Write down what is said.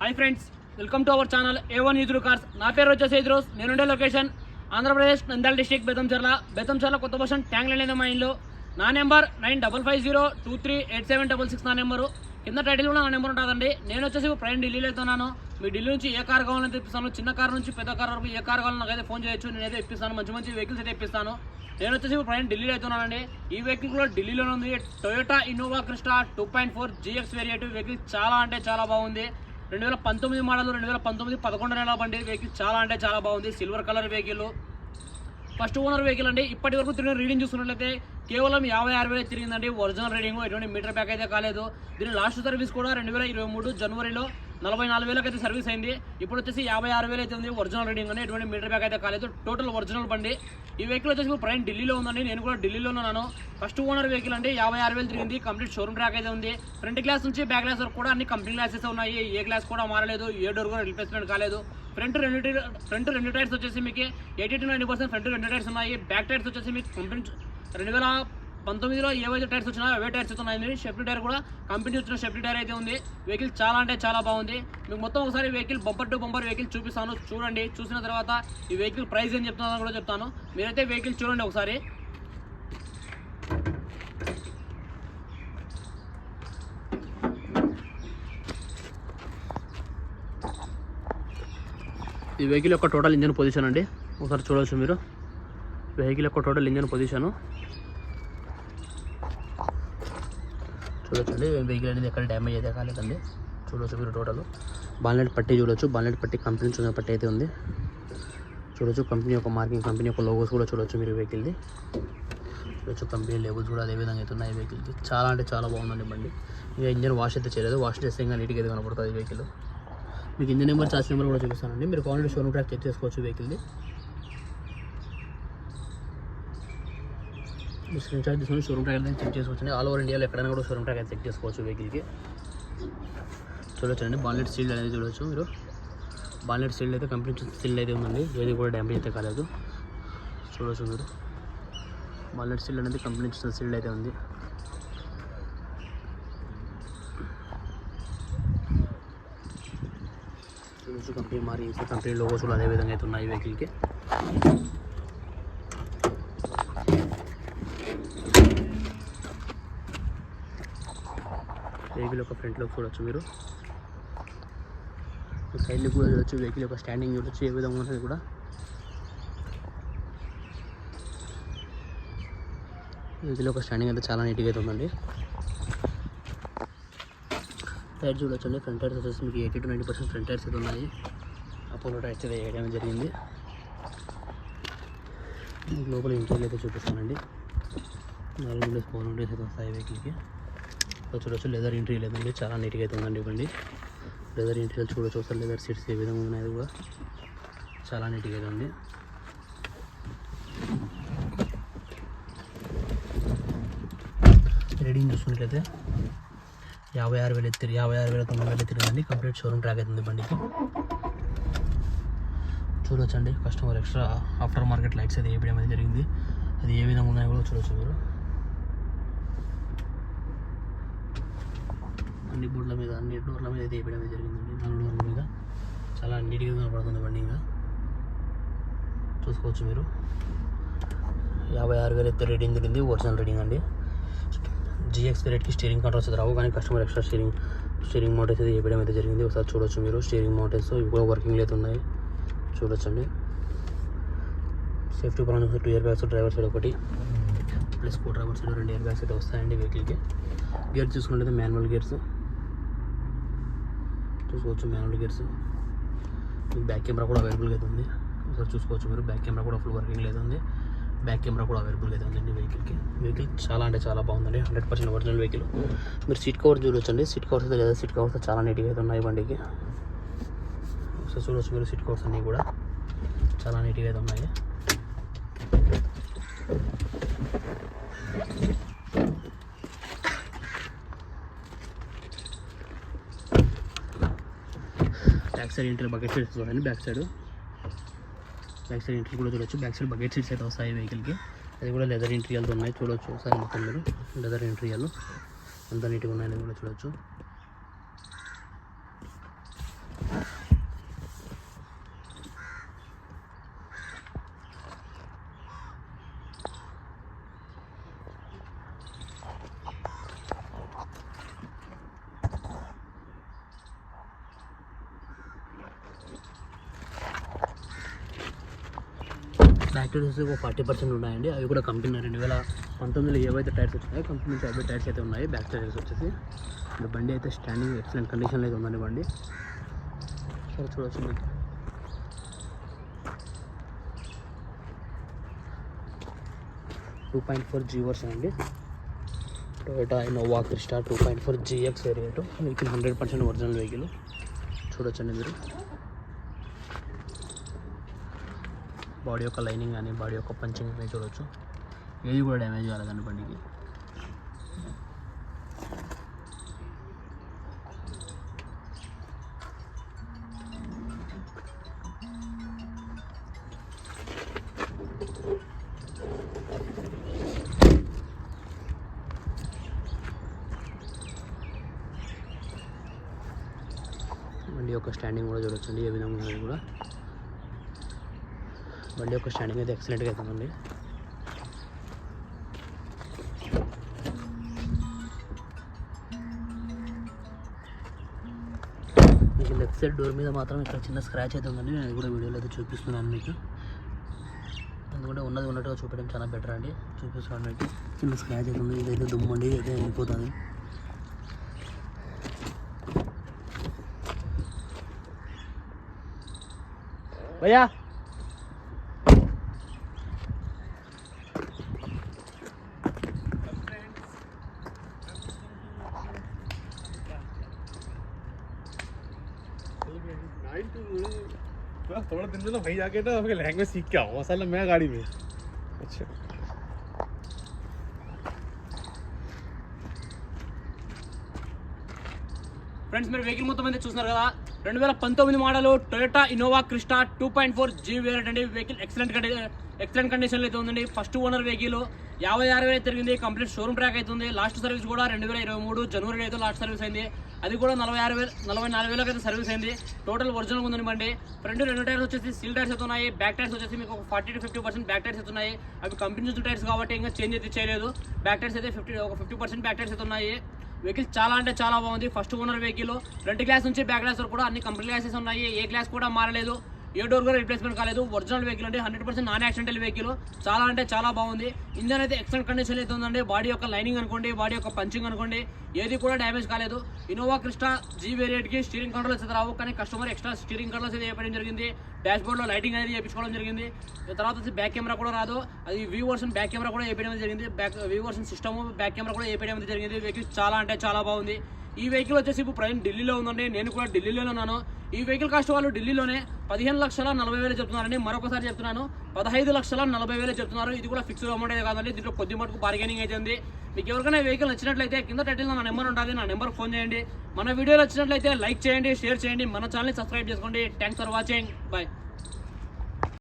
Hi friends welcome to our channel A one used cars నా పేరు వచ్చేసి ఎదురోస్ నేనుండే లొకేషన్ ఆంధ్రప్రదేశ్ నంద్యాల డిస్టిక్ బెతంచర్ల బెతంచర్ల కొత్త బస్టాండ్ ట్యాంక్ లైన్ మా ఇంట్లో నా number nine double five zero two three eight seven double six నా నెంబరు. కింద టైటిల్ కూడా నా నెంబర్ ఉంటుందండి. నేను వచ్చేసి ప్రయాణం ఢిల్లీలో వెళ్తున్నాను. మీ ఢిల్లీ నుంచి ఏ కార్ కావాలని తెప్పిస్తాను. చిన్న కార్ నుంచి పెద్ద కార్ వరకు ఏ కార్ కావాలని నాకైతే ఫోన్ చేయొచ్చు. నేనైతే ఇప్పిస్తాను మంచి మంచి వెహికల్స్ అయితే ఇప్పిస్తాను నేను వచ్చేసి ఇప్పుడు ప్రయాణం ఢిల్లీలో అవుతున్నానండి ఈ వెహికల్ కూడా ఢిల్లీలోనే ఉంది. Toyota Innova Crysta two point four GX variant vehicle చాలా అంటే చాలా బాగుంది. రెండు వేల పంతొమ్మిది మోడల్ రెండు వేల పంతొమ్మిది పదకొండు నెలల బండి. వెహికల్ చాలా అంటే చాలా బాగుంది. Silver colour vehicle first owner vehicle అండి. ఇప్పటి వరకు తిరిగిన రీడింగ్ చూసుకున్నట్లయితే కేవలం యాభై ఆరు వేలు తిరిగిందండి. ఒరిజినల్ రీడింగ్ ఎటువంటి మీటర్ బ్యాక్ అయితే కాలేదు. దీని లాస్ట్ సర్వీస్ కూడా రెండు వేల ఇరవై మూడు జనవరిలో నలభై నాలుగు వేలకు అయితే సర్వీస్ అయింది. ఇప్పుడు వచ్చేసి యాభై ఆరు వేలు అయితే ఉంది. ఒరిజినల్ రీడింగ్ అని ఎటువంటి మీటర్ బ్యాక్ అయితే కాలేదు. టోటల్ ఒరిజినల్ బండి. ఈ వెహికల్ వచ్చేసి ఇప్పుడు ప్రయాణం ఢిల్లీలో ఉందండి. నేను కూడా ఢిల్లీలో ఉన్నాను. ఫస్ట్ ఓనర్ వెహికల్ అండి యాభై ఆరు వేలు తిరిగింది. కంప్లీట్ షోరూమ్ ట్రాక్ అయితే ఉంది. ఫ్రంట్ గ్లాస్ నుంచి బ్యాక్ గ్లాస్ వరకు కూడా అన్ని కంపెనీ గ్లాసెస్ ఉన్నాయి. ఏ గ్లాస్ కూడా మారలేదు. ఏ డోర్ కూడా రిప్లేస్మెంట్ కాలేదు. ఫ్రంట్ రెండు ఫ్రంట్ రెండు టైర్స్ వచ్చేసి మీకు eighty to ninety percent front రెండు టైర్స్ ఉన్నాయి. బ్యాక్ టైర్స్ వచ్చేసి మీకు కంపెనీ రెండు వేల పంతొమ్మిదిలో ఏవైతే టైర్స్ వచ్చినా అవే టైర్స్ వస్తున్నాయి షెఫ్ట్ టైర్ కూడా కంపెనీ వచ్చిన షెఫ్ట్ టైర్ అయితే ఉంది. వెహికల్ చాలా అంటే చాలా బాగుంది. మీకు మొత్తం ఒకసారి vehicle bumper to bumper vehicle చూపిస్తాను. చూడండి. చూసిన తర్వాత ఈ వెహికల్ ప్రైస్ ఏం చెప్తున్నాను కూడా చెప్తాను. మీరైతే వెహికల్ చూడండి ఒకసారి. ఈ వెహికల్ యొక్క టోటల్ ఇంజన్ పొజిషన్ అండి. ఒకసారి చూడవచ్చు మీరు. వెహికల్ యొక్క టోటల్ ఇంజన్ పొజిషను. చూడొచ్చండి వెహికల్ అనేది ఎక్కడ డ్యామేజ్ అయితే కాలేదండి. చూడొచ్చు మీరు టోటల్ బాలెట్ పట్టి చూడొచ్చు. బాలెట్ పట్టి కంపెనీ చూసిన పట్టి అయితే ఉంది. చూడొచ్చు. కంపెనీ యొక్క మార్కింగ్ కంపెనీ యొక్క లోగోస్ కూడా చూడొచ్చు మీరు వెహికల్ది చూడొచ్చు. కంపెనీ లేబుల్స్ కూడా అదే విధంగా అయితే ఉన్నాయి వెహికల్కి చాలా అంటే చాలా బాగుందండి బండి. ఇంకా ఇంజన్ వాష్ అయితే చేయలేదు. వాష్ చేస్తే ఇంకా నీట్గా అయితే కనపడుతుంది వెహికల్ మీకు ఇంజన్ నెంబర్ చార్జ్ నెంబర్ కూడా చూపిస్తానండి. మీరు కావాలంటే షోరూమ్ ట్రాక్ చెక్ చేసుకోవచ్చు వెహికల్ది స్క్రీన్ షాట్ తీసుకొని షోరూమ్ ట్రాక్ అయితే చెక్ చేసుకోవచ్చు ఆల్ ఓవర్ ఇండియాలో ఎక్కడైనా కూడా షోరూమ్ ట్రాక్ అయితే చెక్ చేసుకోవచ్చు వెహికల్కి చూడొచ్చండి బాలెట్ సీల్డ్ అనేది చూడొచ్చు మీరు. బాలెట్ సీల్డ్ అయితే కంప్లీట్ సీల్డ్ అయితే ఉందండి. ఏది కూడా డ్యామేజ్ అయితే కాలేదు. చూడొచ్చు మీరు. బాలెట్ సీల్డ్ అనేది కంప్లీట్ సీల్డ్ అయితే ఉంది. చూడొచ్చు కంపెనీ మారి కంపెనీ లోగోస్ కూడా అదే విధంగా అయితే ఉన్నాయి వెహికల్కి వెహికల్ యొక్క ఫ్రంట్లో చూడొచ్చు మీరు. సైడ్లో కూడా చూడొచ్చు వెహికల్ యొక్క స్టాండింగ్ చూడొచ్చు ఏ విధంగా ఉన్నది కూడా. వెహికల్ యొక్క స్టాండింగ్ అయితే చాలా నీట్గా అయితే ఉందండి. టైర్ చూడొచ్చండి ఫ్రంట్ టైర్స్ వచ్చేసి మీకు eighty to ninety percent front tyres అయితే ఉన్నాయి. అపోలో టైర్స్ అయితే వేయడం జరిగింది. లోపల ఇంటీరియర్ అయితే చూపిస్తానండి. నాలుగు డేస్ ఫోర్ ఉండేసి అయితే వస్తాయి వెహికల్కి. చూడొచ్చు లెదర్ ఇంటీరియర్ లేదండి చాలా నీట్గా అయితే ఉందండి ఇవ్వండి. లెదర్ ఇంటీరియర్ చూడొచ్చు ఒకసారి లెదర్ సీట్స్ ఏ విధంగా ఉన్నాయి కూడా చాలా నీట్గా అయితే ఉంది. రీడింగ్ చూసుకున్నట్లయితే యాభై ఆరు వేలు ఎత్తి యాభై ఆరు వేల తొమ్మిది వేలు తిరిగిందండి కంప్లీట్ షోరూమ్ ట్రాక్ అవుతుంది బండికి. చూడొచ్చండి customer extra after market lights అయితే వేయడం అనేది జరిగింది. అది ఏ విధంగా ఉన్నాయో కూడా చూడొచ్చు మీరు. అన్ని బోర్డుల మీద అన్ని డోర్ల మీద అయితే వేయడం జరిగిందండి. నాలుగు డోర్ల మీద. చాలా నీట్గా కనపడుతుంది బండి ఇంకా. చూసుకోవచ్చు మీరు. యాభై ఆరు వేలు అయితే రీడింగ్ తిరిగింది ఒరిజినల్ రీడింగ్ అండి. జిఎక్స్ రేట్కి స్టీరింగ్ కంట్రోల్స్ రావు కానీ customer extra steering steering motors అయితే వేయడం అయితే జరిగింది. ఒకసారి చూడొచ్చు మీరు. స్టీరింగ్ మోటార్స్ ఇవి కూడా వర్కింగ్ అయితే ఉన్నాయి. చూడొచ్చండి. సేఫ్టీ పరంగా two airbags driver side ఒకటి. ప్లస్ కో డ్రైవర్ సైడ్ రెండు ఇయర్ బ్యాగ్స్ అయితే వస్తాయండి వెహికల్కి గేర్స్ చూసుకుంటే మాన్యువల్ గేర్స్ చూసుకోవచ్చు మాన్యువల్ గేర్స్ బ్యాక్ కెమెరా కూడా అవైలబుల్గా అయితే ఉంది. ఒకసారి చూసుకోవచ్చు మీరు. బ్యాక్ కెమెరా కూడా ఫుల్ వర్కింగ్ అయితే ఉంది. బ్యాక్ కెమెరా కూడా అవైలబుల్ అయితే ఉందండి వెహికల్కి వెహికల్ చాలా అంటే చాలా బాగుందండి. హండ్రెడ్ పర్సెంట్ ఒరిజినల్ వెహికల్ మీరు సీట్ కవర్ చూడొచ్చండి. సీట్ కవర్స్ అయితే లేదా సీట్ కవర్స్ చాలా నీట్గా అయితే ఉన్నాయి బండికి. ఒకసారి చూడొచ్చు మీరు సీట్ కవర్స్ అన్నీ కూడా. చాలా నీట్గా అయితే ఉన్నాయి back side inter bucket seats చూడండి back side back side inter కూడా చూడొచ్చు. బ్యాక్ సైడ్ బకెట్ సీట్స్ అయితే వస్తాయి వెహికల్కి అది కూడా లెదర్ ఇంటీరియల్తో ఉన్నాయి. చూడొచ్చు ఒకసారి మొత్తం మీరు. లెదర్ ఇంటీరియల్ అంత నీట్గా ఉన్నాయని కూడా చూడొచ్చు. యాక్టివిటీస్ ఒక ఫార్టీ పర్సెంట్ ఉన్నాయండి. అవి కూడా కంపెనీ రెండు వేల పంతొమ్మిదిలో ఏవైతే టైర్స్ వచ్చినాయో కంపెనీ నుంచి అవే టైర్స్ అయితే ఉన్నాయి. బ్యాక్ టైర్స్ వచ్చేసి. బండి అయితే స్టాండింగ్ ఎక్సలెంట్ కండిషన్లో అయితే ఉందండి బండి. సరే చూడవచ్చు మీకు. టూ పాయింట్ ఫోర్ జీ వర్స్ అండి. Toyota Innova Crysta two point four GX variant vehicle hundred percent original vehicle చూడొచ్చండి మీరు. బాడీ యొక్క లైనింగ్ కానీ బాడీ యొక్క పంచింగ్ కానీ చూడవచ్చు ఏది కూడా డ్యామేజ్ కాలేదండి బండికి. బండి యొక్క స్టాండింగ్ కూడా చూడొచ్చండి ఏ విధంగా ఉన్నది కూడా. బండి యొక్క స్టాండింగ్ అయితే ఎక్సలెంట్గా అవుతుందండి మీకు లెఫ్ట్ సైడ్ డోర్ మీద మాత్రం ఇక్కడ చిన్న స్క్రాచ్ అయితే ఉందండి. నేను కూడా వీడియోలో అయితే చూపిస్తున్నాను మీకు. ఎందుకంటే ఉన్నది ఉన్నట్టుగా చూపించడం చాలా బెటర్ అండి. చూపిస్తున్నాను మీకు. చిన్న స్క్రాచ్ అయితే ఉంది. ఇదైతే దుమ్ము అండి ఇదైతే వెళ్ళిపోతుంది భయ్యా! थोड़ा दिन में तो वहीं जाके ना अपने लैंग्वेज सीख के आओ असल में मैं गाड़ी में अच्छा ఫ్రెండ్స్ మీరు వెహికల్ మొత్తం అయితే చూస్తున్నారు కదా రెండు వేల పంతొమ్మిది model Toyota Innova Crysta two point four G variant అండి. వెహికల్ ఎక్సలెంట్ కండి ఎక్సలెంట్ కండిషన్లో అయితే ఉందండి. ఫస్ట్ ఓనర్ వెహికల్ యాభై ఆరు వేలు తిరిగింది. కంప్లీట్ షోరూమ్ ట్రాక్ అవుతుంది లాస్ట్ సర్వీస్ కూడా రెండు వేల ఇరవై మూడు జనవరి అయితే లాస్ట్ సర్వీస్ అయింది. అది కూడా నలభై ఆరు వేలు నలభై నాలుగు వేలకు అయితే సర్వీస్ అయింది. టోటల్ ఒరిజినల్ ఉందండి బండి ఫ్రంట్ రెండు టైర్స్ వచ్చేసి సీల్ టైర్స్ అయితే ఉన్నాయి. బ్యాక్ టైర్స్ వచ్చేసి మీకు ఒక forty to fifty percent back tyres అయితే ఉన్నాయి. అవి కంపెనీ టైర్స్ కాబట్టి ఇంకా చేంజ్ అయితే చేయలేదు. బ్యాక్ టైర్స్ అయితే ఫిఫ్టీ ఒక ఫిఫ్టీ పర్సెంట్ బ్యాక్ టైర్స్ అయితే ఉన్నాయి. వెహికల్ చాలా అంటే చాలా బాగుంది. First owner vehicle front glass నుంచి బ్యాక్ గ్లాస్ వరకు కూడా అన్ని కంప్లీట్ గ్లాసెస్ ఉన్నాయి. ఏ గ్లాస్ కూడా మారలేదు. ఏ డోర్ కూడా రిప్లేస్మెంట్ కాలేదు. ఒరిజినల్ వెహికల్ అంటే hundred percent non accidental vehicle చాలా అంటే చాలా బాగుంది. ఇంజన్ అయితే ఎక్సలెంట్ కండిషన్ అయితే ఉందండి బాడీ యొక్క లైనింగ్ అనుకోండి బాడీ యొక్క పంచింగ్ అనుకోండి ఏది కూడా డ్యామేజ్ కాలేదు. ఇన్నోవా క్రిస్టా జీ వేరియంట్కి స్టీరింగ్ కంట్రోల్స్ అయితే రావు. కానీ కస్టమర్ ఎక్స్ట్రా స్టీరింగ్ కంట్రోల్స్ అయితే వేయడం జరిగింది. డాష్ బోర్డ్లో లైటింగ్ అనేది చేయించుకోవడం జరిగింది. తర్వాత వచ్చి బ్యాక్ కెమెరా కూడా రాదు. అది వ్యూ వర్షన్ బ్యాక్ కెమెరా కూడా వేయడం జరిగింది. Back view version system back camera కూడా వేయడం జరిగింది. వెహికల్ చాలా అంటే చాలా బాగుంది. ఈ వెహికల్ వచ్చేసి ఇప్పుడు ప్రజెంట్ ఢిల్లీలో ఉందండి. నేను కూడా ఢిల్లీలోనే ఉన్నాను. ఈ వెహికల్ కాస్ట్ వాళ్ళు ఢిల్లీలోనే పదిహేను లక్షల నలభై వేలు చెప్తున్నారండి. మరొకసారి చెప్తున్నాను. పదహైదు లక్షల నలభై వేలు చెప్తున్నారు. ఇది కూడా ఫిక్స్డ్ అమౌంట్ అయితే కాదండి. దీంట్లో కొద్ది మటుకు బార్గెనింగ్ అయితే ఉంది. మీకు ఎవరికైనా వెహికల్ నచ్చినట్లయితే కింద టైటిల్ నా నెంబర్ ఉంటుంది. నా నెంబర్ ఫోన్ చేయండి. మన వీడియోలు వచ్చినట్లయితే లైక్ చేయండి షేర్ చేయండి. మన ఛానల్ని సబ్స్క్రైబ్ చేసుకోండి. Thanks for watching bye